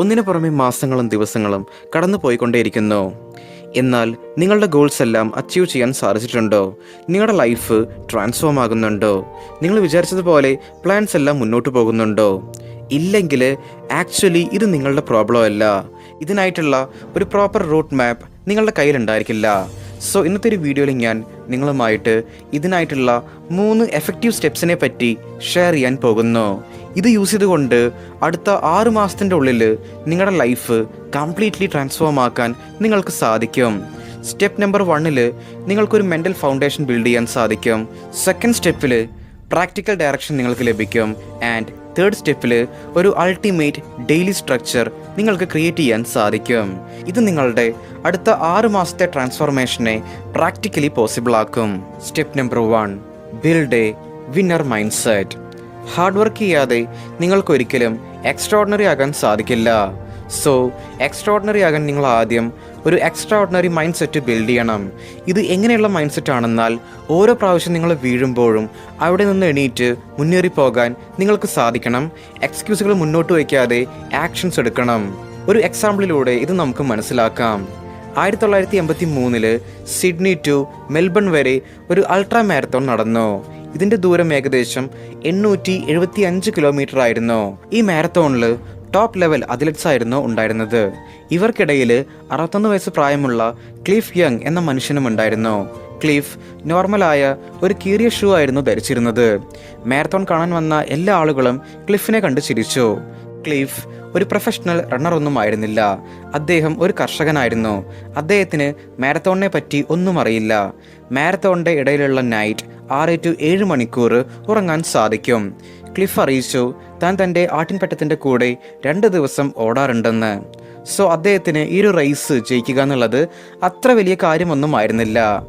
ഒന്നിനു പുറമെ മാസങ്ങളും ദിവസങ്ങളും കടന്നു പോയിക്കൊണ്ടേയിരിക്കുന്നു എന്നാൽ നിങ്ങളുടെ ഗോൾസ് എല്ലാം അച്ചീവ് ചെയ്യാൻ സാധിച്ചിട്ടുണ്ടോ? നിങ്ങളുടെ ലൈഫ് ട്രാൻസ്ഫോം ആകുന്നുണ്ടോ? നിങ്ങൾ വിചാരിച്ചതുപോലെ പ്ലാൻസ് എല്ലാം മുന്നോട്ട് പോകുന്നുണ്ടോ? ഇല്ലെങ്കിൽ ആക്ച്വലി ഇത് നിങ്ങളുടെ പ്രോബ്ലം അല്ല. ഇതിനായിട്ടുള്ള ഒരു പ്രോപ്പർ റൂട്ട് മാപ്പ് നിങ്ങളുടെ കയ്യിലുണ്ടായിരിക്കില്ല. സോ ഇന്നത്തെ ഒരു വീഡിയോയിൽ ഞാൻ നിങ്ങളുമായിട്ട് ഇതിനായിട്ടുള്ള മൂന്ന് എഫക്റ്റീവ് സ്റ്റെപ്സിനെ പറ്റി ഷെയർ ചെയ്യാൻ പോകുന്നു. ഇത് യൂസ് ചെയ്തുകൊണ്ട് അടുത്ത ആറ് മാസത്തിന്റെ ഉള്ളിൽ നിങ്ങളുടെ ലൈഫ് കംപ്ലീറ്റ്ലി ട്രാൻസ്ഫോം ആക്കാൻ നിങ്ങൾക്ക് സാധിക്കും. സ്റ്റെപ്പ് നമ്പർ വണ്ണിൽ നിങ്ങൾക്കൊരു മെന്റൽ ഫൗണ്ടേഷൻ ബിൽഡ് ചെയ്യാൻ സാധിക്കും. സെക്കൻഡ് സ്റ്റെപ്പിൽ പ്രാക്ടിക്കൽ ഡയറക്ഷൻ നിങ്ങൾക്ക് ലഭിക്കും. ആൻഡ് തേർഡ് സ്റ്റെപ്പിൽ ഒരു അൾട്ടിമേറ്റ് ഡെയിലി സ്ട്രക്ചർ നിങ്ങൾക്ക് ക്രിയേറ്റ് ചെയ്യാൻ സാധിക്കും. ഇത് നിങ്ങളുടെ അടുത്ത ആറ് മാസത്തെ ട്രാൻസ്ഫോർമേഷനെ പ്രാക്ടിക്കലി പോസിബിൾ ആക്കും. Step number one build a winner mind set hard work ചെയ്യാതെ നിങ്ങൾക്കൊരിക്കലും എക്സ്ട്രോർഡിനറി ആകാൻ സാധിക്കില്ല. സോ എക്സ്ട്രോർഡിനറി ആകാൻ നിങ്ങൾ ആദ്യം ഒരു എക്സ്ട്രാordinary മൈൻഡ് സെറ്റ് ബിൽഡ് ചെയ്യണം. ഇത് എങ്ങനെയുള്ള മൈൻഡ് സെറ്റ് ആണെന്നാൽ ഓരോ പ്രാവശ്യം നിങ്ങൾ വീഴുമ്പോഴും അവിടെ നിന്ന് എണീറ്റ് മുന്നേറി പോകാൻ നിങ്ങൾക്ക് സാധിക്കണം. എക്സ്ക്യൂസുകൾ മുന്നോട്ട് വയ്ക്കാതെ ആക്ഷൻസ് എടുക്കണം. ഒരു എക്സാമ്പിളിലൂടെ ഇത് നമുക്ക് മനസ്സിലാക്കാം. ആയിരത്തി തൊള്ളായിരത്തി എൺപത്തി മൂന്നിൽ സിഡ്നി ടു മെൽബൺ വരെ ഒരു അൾട്രാ മാരത്തോൺ നടന്നു. ഇതിന്റെ ദൂരം ഏകദേശം എണ്ണൂറ്റി എഴുപത്തി അഞ്ച് കിലോമീറ്റർ ആയിരുന്നു. ഈ മാരത്തോണിൽ ടോപ്പ് ലെവൽ അത്ലറ്റ്സ് ആയിരുന്നു ഉണ്ടായിരുന്നത്. ഇവർക്കിടയിൽ അറുപത്തൊന്ന് വയസ്സ് പ്രായമുള്ള ക്ലിഫ് യങ് എന്ന മനുഷ്യനും ഉണ്ടായിരുന്നു. ക്ലിഫ് നോർമലായ ഒരു കീറിയ ഷൂ ആയിരുന്നു ധരിച്ചിരുന്നത്. മാരത്തോൺ കാണാൻ വന്ന എല്ലാ ആളുകളും ക്ലിഫിനെ കണ്ട് ചിരിച്ചു. ക്ലീഫ് ഒരു പ്രൊഫഷണൽ റണ്ണറൊന്നും ആയിരുന്നില്ല അദ്ദേഹം ഒരു കർഷകനായിരുന്നു. അദ്ദേഹത്തിന് മാരത്തോണിനെ പറ്റി ഒന്നും അറിയില്ല. മാരത്തോണിന്റെ ഇടയിലുള്ള നൈറ്റ് ആറ് ടു ഏഴ് മണിക്കൂർ ഉറങ്ങാൻ സാധിക്കും. ക്ലിഫ് അറിയിച്ചു താൻ തന്റെ ആട്ടിൻപറ്റത്തിന്റെ കൂടെ രണ്ട് ദിവസം ഓടാറുണ്ടെന്ന്. സോ അദ്ദേഹത്തിന് ഈ ഒരു റേസ് ജയിക്കുക എന്നുള്ളത് അത്ര വലിയ കാര്യമൊന്നും ആയിരുന്നില്ല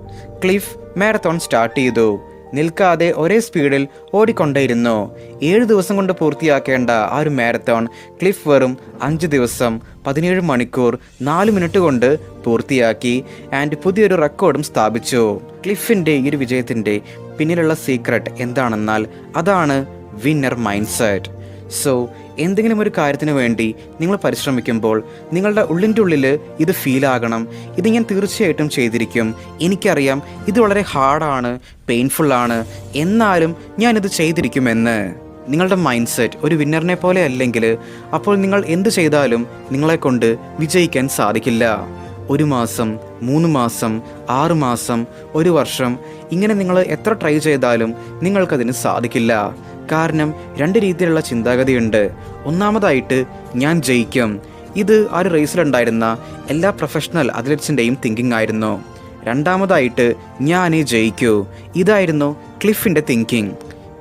ക്ലിഫ് മാരത്തോൺ സ്റ്റാർട്ട് ചെയ്തു. നിൽക്കാതെ ഒരേ സ്പീഡിൽ ഓടിക്കൊണ്ടേയിരുന്നു. ഏഴ് ദിവസം കൊണ്ട് പൂർത്തിയാക്കേണ്ട ആ ഒരു മാരത്തോൺ ക്ലിഫ് വെറും അഞ്ച് ദിവസം പതിനേഴ് മണിക്കൂർ നാല് മിനിറ്റ് കൊണ്ട് പൂർത്തിയാക്കി ആൻഡ് പുതിയൊരു റെക്കോർഡും സ്ഥാപിച്ചു. ക്ലിഫിന്റെ ഈ ഒരു വിജയത്തിന്റെ പിന്നിലുള്ള സീക്രട്ട് എന്താണെന്നാൽ അതാണ് വിന്നർ മൈൻഡ് സെറ്റ് സോ എന്തെങ്കിലും ഒരു കാര്യത്തിന് വേണ്ടി നിങ്ങൾ പരിശ്രമിക്കുമ്പോൾ നിങ്ങളുടെ ഉള്ളിന്റെ ഉള്ളിൽ ഇത് ഫീൽ ആകണം. ഇത് ഞാൻ തീർച്ചയായിട്ടും ചെയ്തിരിക്കും. എനിക്കറിയാം ഇത് വളരെ ഹാർഡാണ് പെയിൻഫുള്ളാണ് എന്നാലും ഞാനിത് ചെയ്തിരിക്കുമെന്ന്. നിങ്ങളുടെ മൈൻഡ് സെറ്റ് ഒരു വിന്നറിനെ പോലെ അല്ലെങ്കിൽ അപ്പോൾ നിങ്ങൾ എന്ത് ചെയ്താലും നിങ്ങളെ കൊണ്ട് വിജയിക്കാൻ സാധിക്കില്ല. ഒരു മാസം മൂന്ന് മാസം ആറ് മാസം ഒരു വർഷം ഇങ്ങനെ നിങ്ങൾ എത്ര ട്രൈ ചെയ്താലും നിങ്ങൾക്കതിന് സാധിക്കില്ല. കാരണം രണ്ട് രീതിയിലുള്ള ചിന്താഗതിയുണ്ട്. ഒന്നാമതായിട്ട് ഞാൻ ജയിക്കും. ഇത് ആ ഒരു റേസിലുണ്ടായിരുന്ന എല്ലാ പ്രൊഫഷണൽ അത്ലറ്റ്സിന്റെയും തിങ്കിങ് ആയിരുന്നു. രണ്ടാമതായിട്ട് ഞാനേ ജയിക്കൂ. ഇതായിരുന്നു ക്ലിഫിന്റെ തിങ്കിങ്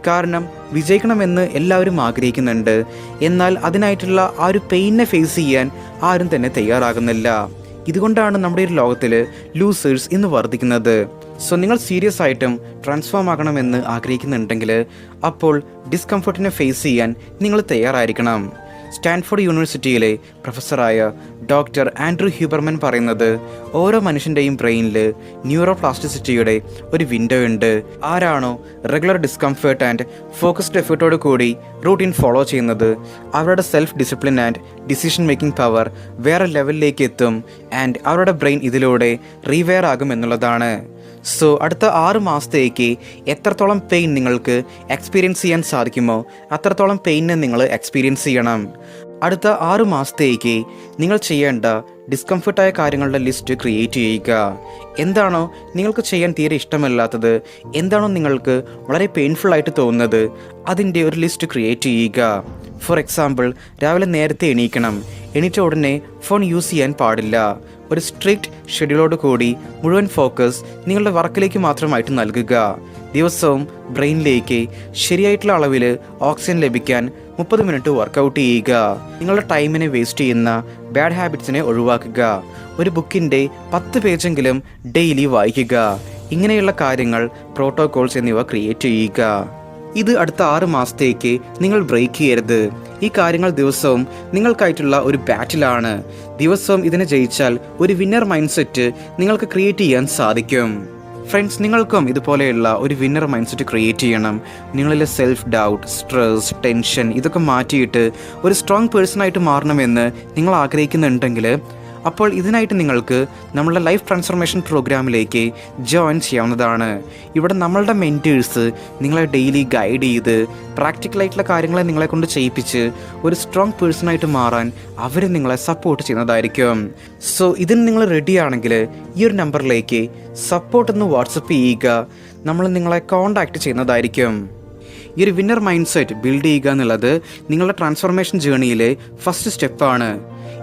കാരണം വിജയിക്കണമെന്ന് എല്ലാവരും ആഗ്രഹിക്കുന്നുണ്ട്. എന്നാൽ അതിനായിട്ടുള്ള ആ ഒരു പെയിനെ ഫേസ് ചെയ്യാൻ ആരും തന്നെ തയ്യാറാകുന്നില്ല. ഇതുകൊണ്ടാണ് നമ്മുടെ ഒരു ലോകത്തിൽ ലൂസേഴ്സ് ഇന്ന് വർദ്ധിക്കുന്നത്. സോ നിങ്ങൾ സീരിയസ് ആയിട്ടും ട്രാൻസ്ഫോം ആകണമെന്ന് ആഗ്രഹിക്കുന്നുണ്ടെങ്കിൽ അപ്പോൾ ഡിസ്കംഫർട്ടിനെ ഫേസ് ചെയ്യാൻ നിങ്ങൾ തയ്യാറായിരിക്കണം. സ്റ്റാൻഫോർഡ് യൂണിവേഴ്സിറ്റിയിലെ പ്രൊഫസറായ ഡോക്ടർ ആൻഡ്രൂ ഹ്യൂബർമൻ പറയുന്നത് ഓരോ മനുഷ്യന്റെയും ബ്രെയിനിൽ ന്യൂറോപ്ലാസ്റ്റിസിറ്റിയുടെ ഒരു വിൻഡോ ഉണ്ട്. ആരാണോ റെഗുലർ ഡിസ്കംഫേർട്ട് ആൻഡ് ഫോക്കസ്ഡ് എഫേർട്ടോട് കൂടി റൂട്ടീൻ ഫോളോ ചെയ്യുന്നത്. അവരുടെ self discipline and decision making power വേറെ ലെവലിലേക്ക് എത്തും ആൻഡ് അവരുടെ ബ്രെയിൻ ഇതിലൂടെ റീവെയർ ആകും എന്നുള്ളതാണ്. സോ അടുത്ത ആറ് മാസത്തേക്ക് എത്രത്തോളം പെയിൻ നിങ്ങൾക്ക് എക്സ്പീരിയൻസ് ചെയ്യാൻ സാധിക്കുമോ അത്രത്തോളം പെയിനെ നിങ്ങൾ എക്സ്പീരിയൻസ് ചെയ്യണം. അടുത്ത ആറ് മാസത്തേക്ക് നിങ്ങൾ ചെയ്യേണ്ട ഡിസ്കംഫർട്ടായ കാര്യങ്ങളുടെ ലിസ്റ്റ് ക്രിയേറ്റ് ചെയ്യുക. എന്താണോ നിങ്ങൾക്ക് ചെയ്യാൻ തീരെ ഇഷ്ടമല്ലാത്തത് എന്താണോ നിങ്ങൾക്ക് വളരെ പെയിൻഫുൾ ആയിട്ട് തോന്നുന്നത് അതിന്റെ ഒരു ലിസ്റ്റ് ക്രിയേറ്റ് ചെയ്യുക. ഫോർ എക്സാമ്പിൾ രാവിലെ നേരത്തെ എണീക്കണം. എണീറ്റ ഉടനെ ഫോൺ യൂസ് ചെയ്യാൻ പാടില്ല. ഒരു സ്ട്രിക്റ്റ് ഷെഡ്യൂളോട് കൂടി മുഴുവൻ ഫോക്കസ് നിങ്ങളുടെ വർക്കിലേക്ക് മാത്രമായിട്ട് നൽകുക. ദിവസവും ബ്രെയിനിലേക്ക് ശരിയായിട്ടുള്ള അളവിൽ ഓക്സിജൻ ലഭിക്കാൻ മുപ്പത് മിനിറ്റ് വർക്കൗട്ട് ചെയ്യുക. നിങ്ങളുടെ ടൈമിനെ വേസ്റ്റ് ചെയ്യുന്ന ബാഡ് ഹാബിറ്റ്സിനെ ഒഴിവാക്കുക. ഒരു ബുക്കിന്റെ പത്ത് പേജെങ്കിലും ഡെയിലി വായിക്കുക. ഇങ്ങനെയുള്ള കാര്യങ്ങൾ പ്രോട്ടോകോൾസ് എന്നിവ ക്രിയേറ്റ് ചെയ്യുക. ഇത് അടുത്ത ആറ് മാസത്തേക്ക് നിങ്ങൾ ബ്രേക്ക് ചെയ്യരുത്. ഈ കാര്യങ്ങൾ ദിവസവും നിങ്ങൾക്കായിട്ടുള്ള ഒരു ബാറ്റിലാണ് ദിവസവും ഇതിനെ ജയിച്ചാൽ ഒരു വിന്നർ മൈൻഡ് സെറ്റ് നിങ്ങൾക്ക് ക്രിയേറ്റ് ചെയ്യാൻ സാധിക്കും. ഫ്രണ്ട്സ് നിങ്ങൾക്കും ഇതുപോലെയുള്ള ഒരു വിന്നർ മൈൻഡ് സെറ്റ് ക്രിയേറ്റ് ചെയ്യണം. നിങ്ങളിലെ സെൽഫ് ഡൗട്ട് സ്ട്രെസ് ടെൻഷൻ ഇതൊക്കെ മാറ്റിയിട്ട് ഒരു സ്ട്രോങ് പേഴ്സണായിട്ട് മാറണമെന്ന് നിങ്ങൾ ആഗ്രഹിക്കുന്നുണ്ടെങ്കിൽ അപ്പോൾ ഇതിനായിട്ട് നിങ്ങൾക്ക് നമ്മളുടെ ലൈഫ് ട്രാൻസ്ഫോർമേഷൻ പ്രോഗ്രാമിലേക്ക് ജോയിൻ ചെയ്യാവുന്നതാണ്. ഇവിടെ നമ്മളുടെ മെന്റേഴ്സ് നിങ്ങളെ ഡെയിലി ഗൈഡ് ചെയ്ത് പ്രാക്ടിക്കലായിട്ടുള്ള കാര്യങ്ങളെ നിങ്ങളെ കൊണ്ട് ചെയ്യിപ്പിച്ച് ഒരു സ്ട്രോങ് പേഴ്സണായിട്ട് മാറാൻ അവർ നിങ്ങളെ സപ്പോർട്ട് ചെയ്യുന്നതായിരിക്കും. സോ ഇതിന് നിങ്ങൾ റെഡി ആണെങ്കിൽ ഈ ഒരു നമ്പറിലേക്ക് സപ്പോർട്ട് എന്ന് വാട്സപ്പ് ചെയ്യുക. നമ്മൾ നിങ്ങളെ കോൺടാക്റ്റ് ചെയ്യുന്നതായിരിക്കും. ഈ ഒരു വിന്നർ മൈൻഡ് സെറ്റ് ബിൽഡ് ചെയ്യുക എന്നുള്ളത് നിങ്ങളുടെ ട്രാൻസ്ഫോർമേഷൻ ജേണിയിലെ ഫസ്റ്റ് സ്റ്റെപ്പാണ്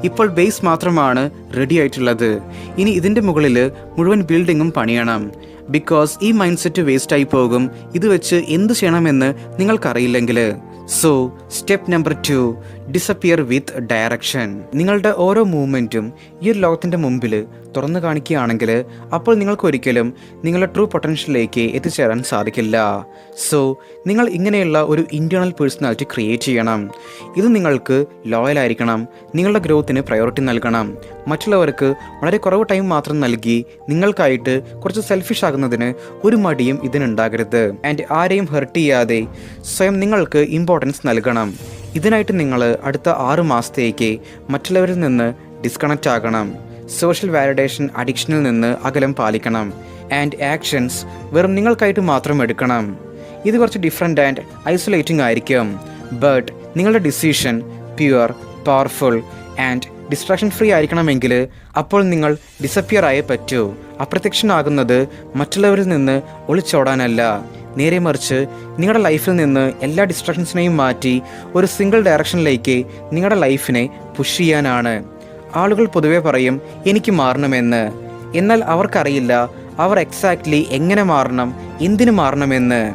ഇപ്പോൾ ബേസ് മാത്രമാണ് റെഡി ആയിട്ടുള്ളത്. ഇനി ഇതിന്റെ മുകളിൽ മുഴുവൻ ബിൽഡിങ്ങും പണിയണം. ബിക്കോസ് ഈ മൈൻഡ് സെറ്റ് വേസ്റ്റായി പോകും. ഇത് വെച്ച് എന്ത് ചെയ്യണമെന്ന് നിങ്ങൾക്കറിയില്ലെങ്കിൽ. So step number two disappear with direction നിങ്ങളുടെ ഓരോ മൂവ്മെന്റും ഈ ഒരു ലോകത്തിന്റെ മുമ്പിൽ തുറന്നു കാണിക്കുകയാണെങ്കിൽ അപ്പോൾ നിങ്ങൾക്ക് ഒരിക്കലും നിങ്ങളുടെ ട്രൂ പൊട്ടൻഷ്യലിലേക്ക് എത്തിച്ചേരാൻ സാധിക്കില്ല. സോ നിങ്ങൾ ഇങ്ങനെയുള്ള ഒരു ഇന്റേർണൽ പേഴ്സണാലിറ്റി ക്രിയേറ്റ് ചെയ്യണം. ഇത് നിങ്ങൾക്ക് ലോയൽ ആയിരിക്കണം. നിങ്ങളുടെ ഗ്രോത്തിന് പ്രയോറിറ്റി നൽകണം. മറ്റുള്ളവർക്ക് വളരെ കുറവ് ടൈം മാത്രം നൽകി നിങ്ങൾക്കായിട്ട് കുറച്ച് സെൽഫിഷ് ആകുന്നതിന് ഒരു മടിയും ഇതിനുണ്ടാകരുത്. ആൻഡ് ആരെയും ഹെർട്ട് ചെയ്യാതെ സ്വയം നിങ്ങൾക്ക് ഇമ്പോർട്ടൻസ് നൽകണം. ഇതിനായിട്ട് നിങ്ങൾ അടുത്ത ആറ് മാസത്തേക്ക് മറ്റുള്ളവരിൽ നിന്ന് ഡിസ്കണക്റ്റ് ആകണം. സോഷ്യൽ വാലിഡേഷൻ അഡിക്ഷനിൽ നിന്ന് അകലം പാലിക്കണം. ആൻഡ് ആക്ഷൻസ് വെറും നിങ്ങൾക്കായിട്ട് മാത്രം എടുക്കണം. ഇത് കുറച്ച് ഡിഫറെന്റ് ആൻഡ് ഐസൊലേറ്റിംഗ് ആയിരിക്കും. ബട്ട് നിങ്ങളുടെ decision pure powerful and distraction free ആയിരിക്കണമെങ്കിൽ അപ്പോൾ നിങ്ങൾ ഡിസപ്പിയർ ആയേ പറ്റൂ. അപ്രത്യക്ഷനാകുന്നത് മറ്റുള്ളവരിൽ നിന്ന് ഒളിച്ചോടാനല്ല. നേരെ മറിച്ച് നിങ്ങളുടെ ലൈഫിൽ നിന്ന് എല്ലാ ഡിസ്ട്രാക്ഷൻസിനെയും മാറ്റി ഒരു സിംഗിൾ ഡയറക്ഷനിലേക്ക് നിങ്ങളുടെ ലൈഫിനെ പുഷ് ചെയ്യാനാണ്. ആളുകൾ പൊതുവെ പറയും എനിക്ക് മാറണമെന്ന്. എന്നാൽ അവർക്കറിയില്ല അവർ എക്സാക്ട്ലി എങ്ങനെ മാറണം? എന്തിനു മാറണമെന്ന്?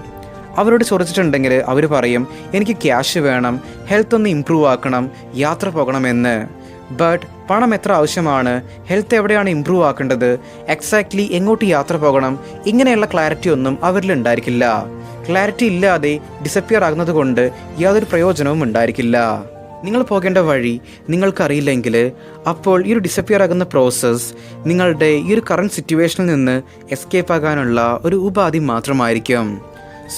അവരോട് ചോദിച്ചിട്ടുണ്ടെങ്കിൽ അവർ പറയും എനിക്ക് ക്യാഷ് വേണം ഹെൽത്ത് ഒന്ന് ഇമ്പ്രൂവ് ആക്കണം യാത്ര പോകണമെന്ന്. ബട്ട് പണം എത്ര ആവശ്യമാണ്? ഹെൽത്ത് എവിടെയാണ് ഇമ്പ്രൂവ് ആക്കേണ്ടത്? എക്സാക്ട്ലി എങ്ങോട്ട് യാത്ര പോകണം? ഇങ്ങനെയുള്ള ക്ലാരിറ്റി ഒന്നും അവരിൽ ഉണ്ടായിരിക്കില്ല. ക്ലാരിറ്റി ഇല്ലാതെ ഡിസപ്പിയർ ആകുന്നത് കൊണ്ട് യാതൊരു പ്രയോജനവും ഉണ്ടായിരിക്കില്ല. നിങ്ങൾ പോകേണ്ട വഴി നിങ്ങൾക്കറിയില്ലെങ്കിൽ അപ്പോൾ ഈ ഒരു ഡിസപ്പിയർ ആകുന്ന പ്രോസസ്സ് നിങ്ങളുടെ ഈ ഒരു കറണ്ട് സിറ്റുവേഷനിൽ നിന്ന് എസ്കേപ്പ് ആകാനുള്ള ഒരു ഉപാധി മാത്രമായിരിക്കും.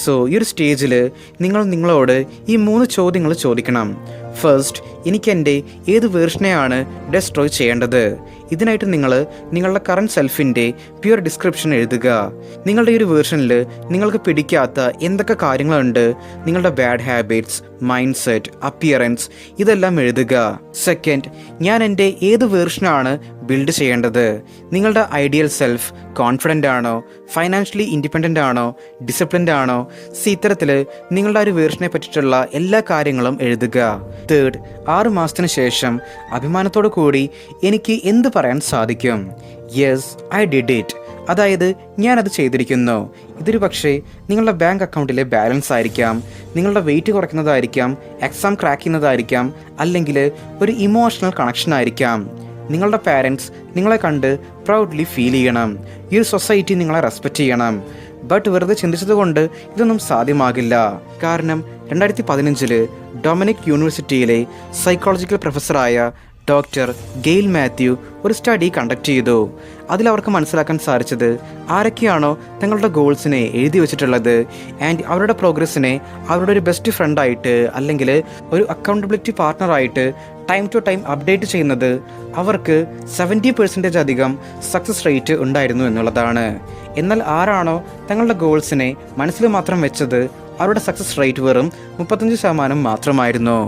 സോ ഈ ഒരു സ്റ്റേജിൽ നിങ്ങൾ നിങ്ങളോട് ഈ മൂന്ന് ചോദ്യങ്ങൾ ചോദിക്കണം. ഫസ്റ്റ് എനിക്ക് എന്റെ ഏത് വേർഷനെയാണ് ഡെസ്ട്രോയ് ചെയ്യേണ്ടത്? ഇതിനായിട്ട് നിങ്ങൾ നിങ്ങളുടെ കറണ്ട് സെൽഫിന്റെ പ്യുവർ ഡിസ്ക്രിപ്ഷൻ എഴുതുക. നിങ്ങളുടെ ഈ ഒരു വേർഷനിൽ നിങ്ങൾക്ക് പിടിക്കാത്ത എന്തൊക്കെ കാര്യങ്ങളുണ്ട്? നിങ്ങളുടെ bad habits mind set appearance ഇതെല്ലാം എഴുതുക. സെക്കൻഡ് ഞാൻ എന്റെ ഏത് വേർഷനാണ് ബിൽഡ് ചെയ്യേണ്ടത്? നിങ്ങളുടെ ഐഡിയൽ സെൽഫ് കോൺഫിഡന്റ് ആണോ? ഫൈനാൻഷ്യലി ഇൻഡിപെൻഡന്റ് ആണോ? ഡിസിപ്ലിൻഡ് ആണോ? സി ഇത്തരത്തിൽ നിങ്ങളുടെ ഒരു വേർഷനെ പറ്റിയിട്ടുള്ള എല്ലാ കാര്യങ്ങളും എഴുതുക. തേർഡ് ആറ് മാസത്തിന് ശേഷം അഭിമാനത്തോടു കൂടി എനിക്ക് എന്ത് പറയാൻ സാധിക്കും. യെസ് ഐ ഡിഡ് ഇറ്റ് അതായത് ഞാനത് ചെയ്തിരിക്കുന്നു. ഇതൊരു പക്ഷേ നിങ്ങളുടെ ബാങ്ക് അക്കൗണ്ടിലെ ബാലൻസ് ആയിരിക്കാം. നിങ്ങളുടെ വെയിറ്റ് കുറയ്ക്കുന്നതായിരിക്കാം. എക്സാം ക്രാക്ക് ചെയ്യുന്നതായിരിക്കാം. അല്ലെങ്കിൽ ഒരു ഇമോഷണൽ കണക്ഷൻ ആയിരിക്കാം. നിങ്ങളുടെ പാരൻസ് നിങ്ങളെ കണ്ട് പ്രൗഡ്ലി ഫീൽ ചെയ്യണം. ഈ ഒരു സൊസൈറ്റി നിങ്ങളെ റെസ്പെക്റ്റ് ചെയ്യണം. ബട്ട് വെറുതെ ചിന്തിച്ചതുകൊണ്ട് ഇതൊന്നും സാധ്യമാകില്ല. കാരണം രണ്ടായിരത്തി പതിനഞ്ചിൽ ഡൊമിനിക് യൂണിവേഴ്സിറ്റിയിലെ സൈക്കോളജിക്കൽ പ്രൊഫസറായ ഡോക്ടർ ഗെയിൽ മാത്യു ഒരു സ്റ്റഡി കണ്ടക്ട് ചെയ്തു. അതിൽ അവർക്ക് മനസ്സിലാക്കാൻ സാധിച്ചത് ആരൊക്കെയാണോ തങ്ങളുടെ ഗോൾസിനെ എഴുതി വെച്ചിട്ടുള്ളത് ആൻഡ് അവരുടെ പ്രോഗ്രസ്സിനെ അവരുടെ ഒരു ബെസ്റ്റ് ഫ്രണ്ടായിട്ട് അല്ലെങ്കിൽ ഒരു അക്കൗണ്ടബിലിറ്റി പാർട്ട്ണറായിട്ട് ടൈം ടു ടൈം അപ്ഡേറ്റ് ചെയ്യുന്നത് അവർക്ക് സെവന്റി പെർസെന്റേജ് അധികം സക്സസ് റേറ്റ് ഉണ്ടായിരുന്നു എന്നുള്ളതാണ്. എന്നാൽ ആരാണോ തങ്ങളുടെ ഗോൾസിനെ മനസ്സിൽ മാത്രം വെച്ചത് അവരുടെ സക്സസ് റേറ്റ് വെറും മുപ്പത്തഞ്ച് ശതമാനം മാത്രമായിരുന്നു.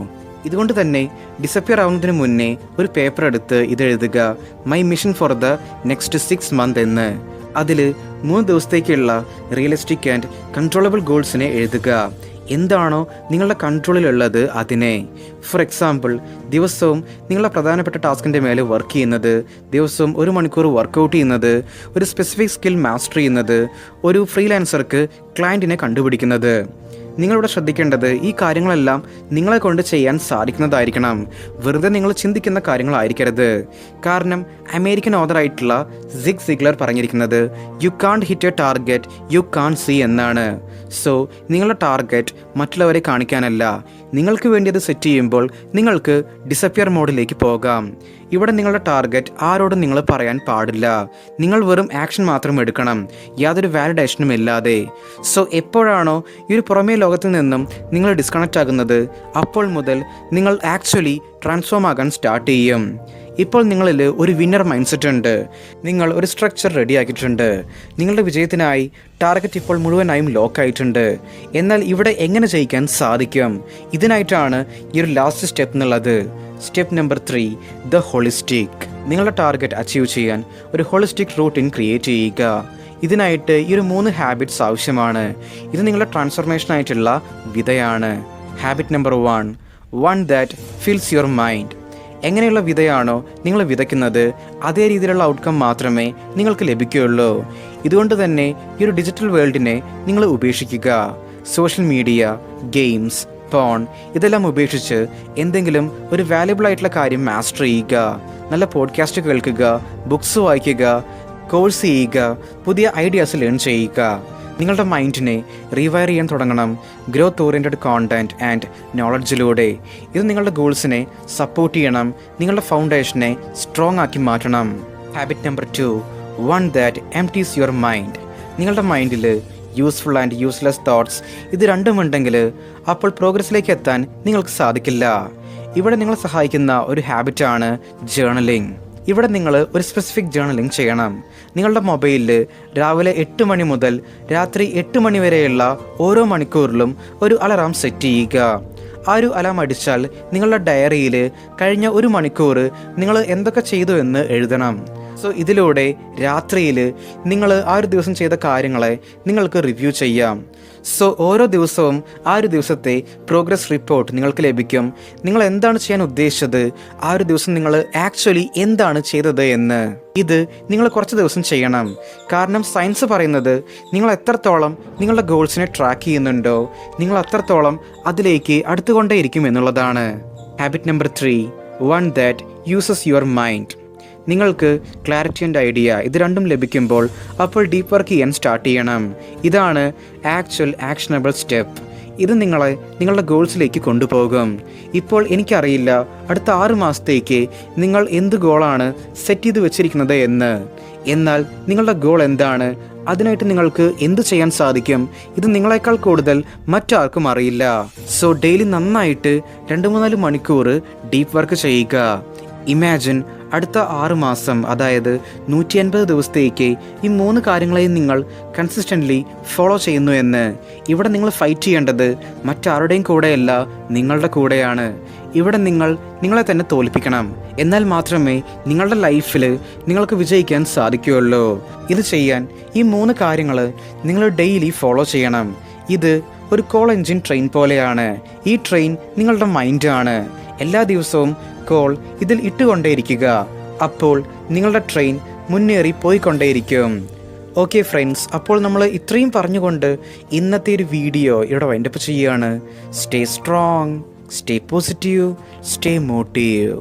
ഇതുകൊണ്ട് തന്നെ ഡിസപ്പിയർ ആവുന്നതിന് മുന്നേ ഒരു പേപ്പർ എടുത്ത് ഇത് എഴുതുക. My mission for the next six month എന്ന്. അതിൽ മൂന്ന് ദിവസത്തേക്കുള്ള റിയലിസ്റ്റിക് ആൻഡ് കൺട്രോളബിൾ ഗോൾസിനെ എഴുതുക. എന്താണോ നിങ്ങളുടെ കൺട്രോളിലുള്ളത് അതിനെ. ഫോർ എക്സാമ്പിൾ ദിവസവും നിങ്ങളുടെ പ്രധാനപ്പെട്ട ടാസ്കിന്റെ മേലെ വർക്ക് ചെയ്യുന്നത് ദിവസവും ഒരു മണിക്കൂർ വർക്കൗട്ട് ചെയ്യുന്നത് ഒരു സ്പെസിഫിക് സ്കിൽ മാസ്റ്റർ ചെയ്യുന്നത് ഒരു ഫ്രീലാൻസർക്ക് ക്ലയന്റിനെ കണ്ടുപിടിക്കുന്നത്. നിങ്ങളിവിടെ ശ്രദ്ധിക്കേണ്ടത് ഈ കാര്യങ്ങളെല്ലാം നിങ്ങളെ കൊണ്ട് ചെയ്യാൻ സാധിക്കുന്നതായിരിക്കണം. വെറുതെ നിങ്ങൾ ചിന്തിക്കുന്ന കാര്യങ്ങളായിരിക്കരുത്. കാരണം അമേരിക്കൻ ഓതറായിട്ടുള്ള സിഗ് സിഗ്ലർ പറഞ്ഞിരിക്കുന്നത് you can hit a target you can see എന്നാണ്. സോ നിങ്ങളുടെ ടാർഗറ്റ് മറ്റുള്ളവരെ കാണിക്കാനല്ല. നിങ്ങൾക്ക് വേണ്ടി അത് സെറ്റ് ചെയ്യുമ്പോൾ നിങ്ങൾക്ക് ഡിസപ്പിയർ മോഡിലേക്ക് പോകാം. ഇവിടെ നിങ്ങളുടെ ടാർഗറ്റ് ആരോടും നിങ്ങൾ പറയാൻ പാടില്ല. നിങ്ങൾ വെറും ആക്ഷൻ മാത്രം എടുക്കണം. യാതൊരു വാലിഡേഷനും ഇല്ലാതെ. സോ എപ്പോഴാണോ ഈ ഒരു പുറമേ ലോകത്തിൽ നിന്നും നിങ്ങൾ ഡിസ്കണക്റ്റ് ആകുന്നത് അപ്പോൾ മുതൽ നിങ്ങൾ ആക്ച്വലി ട്രാൻസ്ഫോം ആകാൻ സ്റ്റാർട്ട് ചെയ്യും. ഇപ്പോൾ നിങ്ങളിൽ ഒരു വിന്നർ മൈൻഡ് സെറ്റ് ഉണ്ട്. നിങ്ങൾ ഒരു സ്ട്രക്ചർ റെഡിയാക്കിയിട്ടുണ്ട് നിങ്ങളുടെ വിജയത്തിനായി ടാർഗറ്റ് ഇപ്പോൾ മുഴുവനായും ലോക്ക് ആയിട്ടുണ്ട്. എന്നാൽ ഇവിടെ എങ്ങനെ ജയിക്കാൻ സാധിക്കും? ഇതിനായിട്ടാണ് ഈ ഒരു ലാസ്റ്റ് സ്റ്റെപ്പ് എന്നുള്ളത്. Step number three the holistic നിങ്ങളുടെ ടാർഗറ്റ് അച്ചീവ് ചെയ്യാൻ ഒരു ഹോളിസ്റ്റിക് റൂട്ടിൻ ക്രിയേറ്റ് ചെയ്യുക. ഇതിനായിട്ട് ഈ ഒരു മൂന്ന് ഹാബിറ്റ്സ് ആവശ്യമാണ്. ഇത് നിങ്ങളുടെ ട്രാൻസ്ഫോർമേഷനായിട്ടുള്ള വിധയാണ്. Habit number one one that fills your mind എങ്ങനെയുള്ള വിതയാണോ നിങ്ങൾ വിതയ്ക്കുന്നത് അതേ രീതിയിലുള്ള ഔട്ട്കം മാത്രമേ നിങ്ങൾക്ക് ലഭിക്കുകയുള്ളൂ. ഇതുകൊണ്ട് തന്നെ ഈ ഒരു ഡിജിറ്റൽ വേൾഡിനെ നിങ്ങൾ ഉപേക്ഷിക്കുക. സോഷ്യൽ മീഡിയ ഗെയിംസ് പോൺ ഇതെല്ലാം ഉപേക്ഷിച്ച് എന്തെങ്കിലും ഒരു വാല്യുബിൾ ആയിട്ടുള്ള കാര്യം മാസ്റ്റർ ചെയ്യുക. നല്ല പോഡ്കാസ്റ്റ് കേൾക്കുക ബുക്സ് വായിക്കുക കോഴ്സ് ചെയ്യുക പുതിയ ഐഡിയാസ് ലേൺ ചെയ്യുക. നിങ്ങളുടെ മൈൻഡിനെ റീവയർ ചെയ്യാൻ തുടങ്ങണം. ഗ്രോത്ത് ഓറിയന്റഡ് കോണ്ടന്റ് ആൻഡ് നോളജിലൂടെ ഇത് നിങ്ങളുടെ ഗോൾസിനെ സപ്പോർട്ട് ചെയ്യണം. നിങ്ങളുടെ ഫൗണ്ടേഷനെ സ്ട്രോങ് ആക്കി മാറ്റണം. Habit number two one that empties your mind നിങ്ങളുടെ മൈൻഡിൽ യൂസ്ഫുൾ ആൻഡ് യൂസ്ലെസ് തോട്ട്സ് ഇത് രണ്ടുമുണ്ടെങ്കിൽ അപ്പോൾ പ്രോഗ്രസ്സിലേക്ക് എത്താൻ നിങ്ങൾക്ക് സാധിക്കില്ല. ഇവിടെ നിങ്ങളെ സഹായിക്കുന്ന ഒരു ഹാബിറ്റാണ് ജേണലിംഗ് ഇവിടെ നിങ്ങൾ ഒരു സ്പെസിഫിക് ജേണലിംഗ് ചെയ്യണം. നിങ്ങളുടെ മൊബൈലിൽ രാവിലെ എട്ട് മണി മുതൽ രാത്രി എട്ട് മണി വരെയുള്ള ഓരോ മണിക്കൂറിലും ഒരു അലറാം സെറ്റ് ചെയ്യുക. ആ ഒരു അലാം അടിച്ചാൽ നിങ്ങളുടെ ഡയറിയിൽ കഴിഞ്ഞ ഒരു മണിക്കൂർ നിങ്ങൾ എന്തൊക്കെ ചെയ്തു എന്ന് എഴുതണം. സോ ഇതിലൂടെ രാത്രിയിൽ നിങ്ങൾ ആ ഒരു ദിവസം ചെയ്ത കാര്യങ്ങളെ നിങ്ങൾക്ക് റിവ്യൂ ചെയ്യാം. സോ ഓരോ ദിവസവും ആ ഒരു ദിവസത്തെ പ്രോഗ്രസ് റിപ്പോർട്ട് നിങ്ങൾക്ക് ലഭിക്കും. നിങ്ങൾ എന്താണ് ചെയ്യാൻ ഉദ്ദേശിച്ചത്? ആ ഒരു ദിവസം നിങ്ങൾ ആക്ച്വലി എന്താണ് ചെയ്തത് എന്ന്. ഇത് നിങ്ങൾ കുറച്ച് ദിവസം ചെയ്യണം. കാരണം സയൻസ് പറയുന്നത് നിങ്ങൾ എത്രത്തോളം നിങ്ങളുടെ ഗോൾസിനെ ട്രാക്ക് ചെയ്യുന്നുണ്ടോ നിങ്ങൾ അത്രത്തോളം അതിലേക്ക് അടുത്തുകൊണ്ടേയിരിക്കും എന്നുള്ളതാണ്. Habit number three one that uses your mind നിങ്ങൾക്ക് ക്ലാരിറ്റി ആൻഡ് ഐഡിയ ഇത് രണ്ടും ലഭിക്കുമ്പോൾ അപ്പോൾ ഡീപ്പ് വർക്ക് ചെയ്യാൻ സ്റ്റാർട്ട് ചെയ്യണം. ഇതാണ് ആക്ച്വൽ ആക്ഷനബിൾ സ്റ്റെപ്പ് ഇത് നിങ്ങളെ നിങ്ങളുടെ ഗോൾസിലേക്ക് കൊണ്ടുപോകും. ഇപ്പോൾ എനിക്കറിയില്ല അടുത്ത ആറ് മാസത്തേക്ക് നിങ്ങൾ എന്ത് ഗോളാണ് സെറ്റ് ചെയ്ത് വെച്ചിരിക്കുന്നത് എന്ന്. എന്നാൽ നിങ്ങളുടെ ഗോൾ എന്താണ്? അതിനായിട്ട് നിങ്ങൾക്ക് എന്ത് ചെയ്യാൻ സാധിക്കും? ഇത് നിങ്ങളെക്കാൾ കൂടുതൽ മറ്റാർക്കും അറിയില്ല. സോ ഡെയിലി നന്നായിട്ട് രണ്ട് മൂന്നാൽ മണിക്കൂർ ഡീപ്പ് വർക്ക് ചെയ്യുക. ഇമാജിൻ അടുത്ത ആറ് മാസം അതായത് നൂറ്റി അൻപത് ദിവസത്തേക്ക് ഈ മൂന്ന് കാര്യങ്ങളെയും നിങ്ങൾ കൺസിസ്റ്റന്റ്ലി ഫോളോ ചെയ്യുന്നു എന്ന് ഇവിടെ നിങ്ങൾ ഫൈറ്റ് ചെയ്യേണ്ടത് മറ്റാരുടെയും കൂടെയല്ല നിങ്ങളുടെ കൂടെയാണ്. ഇവിടെ നിങ്ങൾ നിങ്ങളെ തന്നെ തോൽപ്പിക്കണം. എന്നാൽ മാത്രമേ നിങ്ങളുടെ ലൈഫിൽ നിങ്ങൾക്ക് വിജയിക്കാൻ സാധിക്കുകയുള്ളൂ. ഇത് ചെയ്യാൻ ഈ മൂന്ന് കാര്യങ്ങൾ നിങ്ങൾ ഡെയിലി ഫോളോ ചെയ്യണം. ഇത് ഒരു കോൾ എഞ്ചിൻ ട്രെയിൻ പോലെയാണ്. ഈ ട്രെയിൻ നിങ്ങളുടെ മൈൻഡാണ് എല്ലാ ദിവസവും കോൾ ഇതിൽ ഇട്ടുകൊണ്ടേയിരിക്കുക. അപ്പോൾ നിങ്ങളുടെ ട്രെയിൻ മുന്നേറി പോയിക്കൊണ്ടേയിരിക്കും. ഓക്കെ ഫ്രണ്ട്സ് അപ്പോൾ നമ്മൾ ഇത്രയും പറഞ്ഞുകൊണ്ട് ഇന്നത്തെ ഒരു വീഡിയോ ഇവിടെ വൈൻഡപ്പ് ചെയ്യുകയാണ്. Stay strong stay positive stay motive